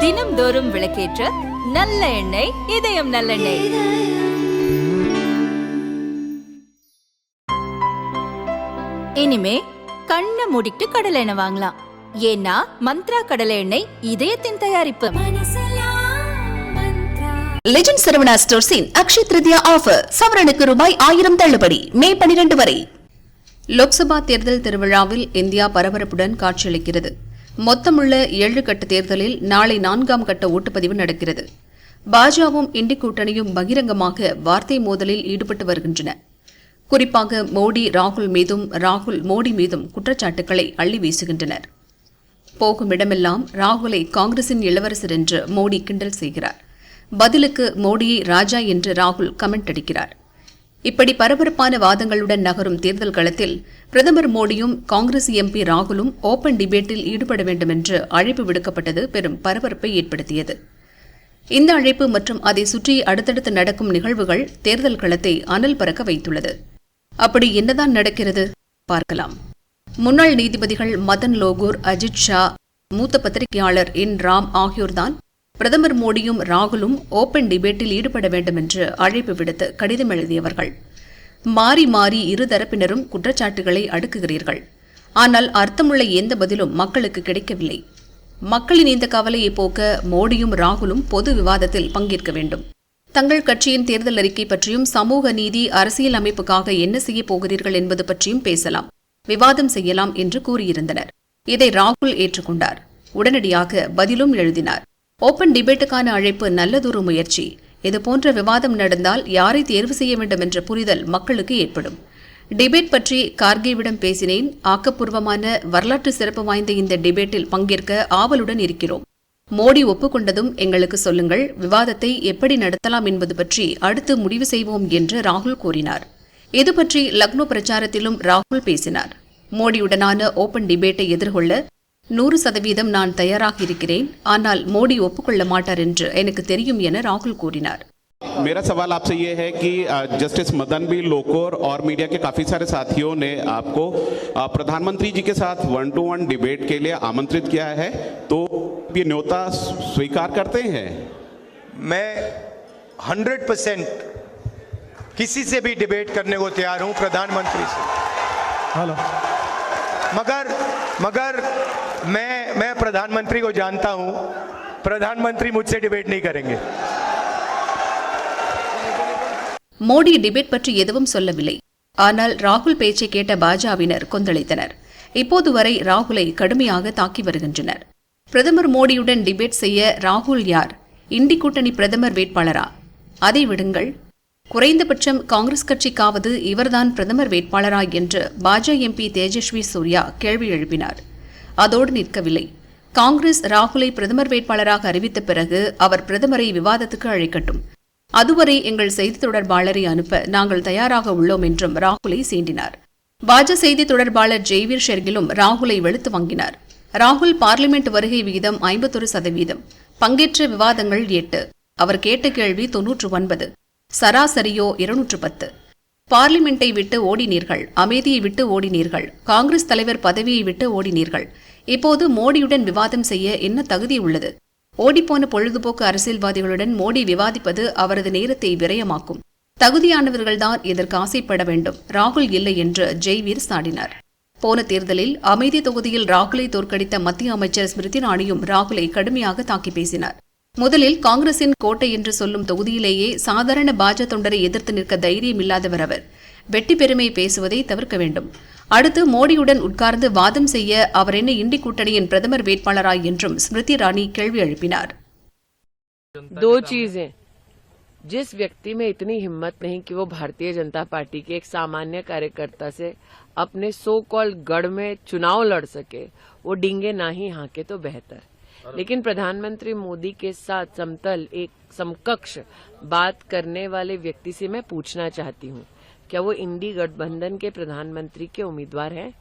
தினம்தோறும் விளக்கேற்ற நல்ல எண்ணெய் இதயம் நல்லெண்ணெய் இனிமே கண்ணை மூடிட்டு கடலை எண்ணெய் வாங்கலாம். ஏன்னா மந்த்ரா கடலை எண்ணெய் இதயத்தின் தயாரிப்பு. லெஜண்ட் சரவணா ஸ்டோர்ஸின் அக்ஷய் திருதியா ஆஃபர். சவரனுக்கு ரூபாய் ஆயிரம் தள்ளுபடி. மே பனிரெண்டு வரை. லோக்சபா தேர்தல் திருவிழாவில் இந்தியா பரபரப்புடன் காட்சியளிக்கிறது. மொத்தமுள்ள ஏழு கட்ட தேர்தலில் நாளை நான்காம் கட்ட ஓட்டுப்பதிவு நடக்கிறது. பாஜகவும் இண்டி கூட்டணியும் பகிரங்கமாக வார்த்தை மோதலில் ஈடுபட்டு வருகின்றன. குறிப்பாக மோடி ராகுல் மீதும் ராகுல் மோடி மீதும் குற்றச்சாட்டுகளை அள்ளி வீசுகின்றனர். போகும் இடமெல்லாம் ராகுலை காங்கிரசின் இளவரசர் என்று மோடி கிண்டல் செய்கிறார். பதிலுக்கு மோடியை ராஜா என்று ராகுல் கமெண்ட் அடிக்கிறார். இப்படி பரபரப்பான வாதங்களுடன் நகரும் தேர்தல் களத்தில் பிரதமர் மோடியும் காங்கிரஸ் எம்பி ராகுலும் ஓபன் டிபேட்டில் ஈடுபட வேண்டும் என்று அழைப்பு விடுக்கப்பட்டது பெரும் பரபரப்பை ஏற்படுத்தியது. இந்த அழைப்பு மற்றும் அதை சுற்றி அடுத்தடுத்து நடக்கும் நிகழ்வுகள் தேர்தல் களத்தை அனல் பறக்க வைத்துள்ளது. அப்படி என்னதான் நடக்கிறது? பார்க்கலாம். முன்னாள் நீதிபதிகள் மதன் லோகூர் அஜித் ஷா மூத்த பத்திரிகையாளர் என் ராம் ஆகியோர்தான் பிரதமர் மோடியும் ராகுலும் ஓபன் டிபேட்டில் ஈடுபட வேண்டும் என்று அழைப்பு விடுத்து கடிதம் எழுதியவர்கள். மாறி மாறி இருதரப்பினரும் குற்றச்சாட்டுகளை அடுக்குகிறீர்கள். ஆனால் அர்த்தமுள்ள எந்த பதிலும் மக்களுக்கு கிடைக்கவில்லை. மக்களின் இந்த கவலையை போக்க மோடியும் ராகுலும் பொது விவாதத்தில் பங்கேற்க வேண்டும். தங்கள் கட்சியின் தேர்தல் அறிக்கை பற்றியும் சமூக நீதி அரசியல் அமைப்புக்காக என்ன செய்யப் போகிறீர்கள் என்பது பற்றியும் பேசலாம். விவாதம் செய்யலாம் என்று கூறியிருந்தனர். இதை ராகுல் ஏற்றுக்கொண்டார். உடனடியாக பதிலும் எழுதினார். ஓபன் டிபேட்டுக்கான அழைப்பு நல்லதொரு முயற்சி. இதுபோன்ற விவாதம் நடந்தால் யாரை தேர்வு செய்ய வேண்டும் என்ற புரிதல் மக்களுக்கு ஏற்படும். டிபேட் பற்றி கார்கேவிடம் பேசினேன். ஆக்கப்பூர்வமான வரலாற்று சிறப்பு வாய்ந்த இந்த டிபேட்டில் பங்கேற்க ஆவலுடன் இருக்கிறோம். மோடி ஒப்புக்கொண்டதும் எங்களுக்கு சொல்லுங்கள் விவாதத்தை எப்படி நடத்தலாம் என்பது பற்றி அடுத்து முடிவு செய்வோம் என்று ராகுல் கூறினார். இது பற்றி லக்னோ பிரச்சாரத்திலும் ராகுல் பேசினார். மோடியுடனான ஓபன் டிபேட்டை எதிர்கொள்ள நூறு சதவீதம் நான் தயாராக இருக்கிறேன் ஆனால் மோடி ஒப்புக்கொள்ள மாட்டார் என்று எனக்கு தெரியும் என ராகுல் கூறினார் मेरा सवाल आपसे ये है कि अ, जस्टिस मदन बी लोकोर और मीडिया के काफ़ी सारे साथियों ने आपको अ, प्रधानमंत्री जी के साथ वन टू वन डिबेट के लिए आमंत्रित किया है तो ये न्योता स्वीकार करते हैं मैं हंड्रेड परसेंट किसी से भी डिबेट करने को तैयार हूं प्रधानमंत्री से हेलो मगर मगर मैं मैं प्रधानमंत्री को जानता हूं प्रधानमंत्री मुझसे डिबेट नहीं करेंगे மோடி டிபேட் பற்றி எதுவும் சொல்லவில்லை ஆனால் ராகுல் பேச்சை கேட்ட பாஜகவினர் கொந்தளித்தனர் இப்போது வரை ராகுலை கடுமையாக தாக்கி வருகின்றனர் பிரதமர் மோடியுடன் டிபேட் செய்ய ராகுல் யார் இண்டி கூட்டணி பிரதமர் வேட்பாளரா அதை விடுங்கள் குறைந்தபட்சம் காங்கிரஸ் கட்சிக்காவது இவர்தான் பிரதமர் வேட்பாளரா என்று பாஜக எம்பி தேஜஸ்வி சூர்யா கேள்வி எழுப்பினார் அதோடு நிற்கவில்லை. காங்கிரஸ் ராகுலை பிரதமர் வேட்பாளராக அறிவித்த பிறகு அவர் பிரதமரை விவாதத்துக்கு அழைக்கட்டும். அதுவரை எங்கள் செய்தி தொடர்பாளரை அனுப்ப நாங்கள் தயாராக உள்ளோம் என்றும் ராகுலை சீண்டினார். பாஜ செய்தி தொடர்பாளர் ஜெய்வீர் ஷெர்கிலும் ராகுலை வெளுத்து வாங்கினார். ராகுல் பார்லிமெண்ட் வருகை விகிதம் ஐம்பத்தொரு சதவீதம். பங்கேற்ற விவாதங்கள் எட்டு. அவர் கேட்ட கேள்வி தொன்னூற்று ஒன்பது. சராசரியோ இருநூற்று பத்து. பார்லிமெண்ட்டை விட்டு ஓடினீர்கள். அமைதியை விட்டு ஓடினீர்கள். காங்கிரஸ் தலைவர் பதவியை விட்டு ஓடினீர்கள். இப்போது மோடியுடன் விவாதம் செய்ய என்ன தகுதி உள்ளது? ஓடிப்போன பொழுதுபோக்கு அரசியல்வாதிகளுடன் மோடி விவாதிப்பது அவரது நேரத்தை விரயமாக்கும். தகுதியானவர்கள்தான் இதற்கு ஆசைப்பட வேண்டும்? ராகுல் இல்லை என்று ஜெய்வீர் சாடினார். போன தேர்தலில் அமைதி தொகுதியில் ராகுலை தோற்கடித்த மத்திய அமைச்சர் ஸ்மிருதி ராணியும் ராகுலை கடுமையாக தாக்கி பேசினார். முதலில் காங்கிரசின் கோட்டை என்று சொல்லும் தொகுதியிலேயே சாதாரண பாஜ தொண்டரை எதிர்த்து நிற்க தைரியம் இல்லாதவர் அவர். வெட்டி பெருமை பேசுவதை தவிர்க்க வேண்டும். அடுத்து மோடியுடன் உட்கார்ந்து வாதம் செய்ய அவர் என்ன இண்டி கூட்டணியின் பிரதமர் வேட்பாளரா என்றும் ஸ்மிருதி இரானி கேள்வி எழுப்பினார் दो चीजें जिस व्यक्ति में इतनी हिम्मत नहीं कि वो भारतीय जनता पार्टी के एक सामान्य कार्यकर्ता से अपने सो कॉल्ड गढ़ में चुनाव लड़ सके वो डिंगे ना ही हाके तो बेहतर लेकिन प्रधानमंत्री मोदी के साथ समतल एक समकक्ष बात करने वाले व्यक्ति से मैं पूछना चाहती हूँ क्या वो इंडी गठबंधन के प्रधानमंत्री के उम्मीदवार हैं?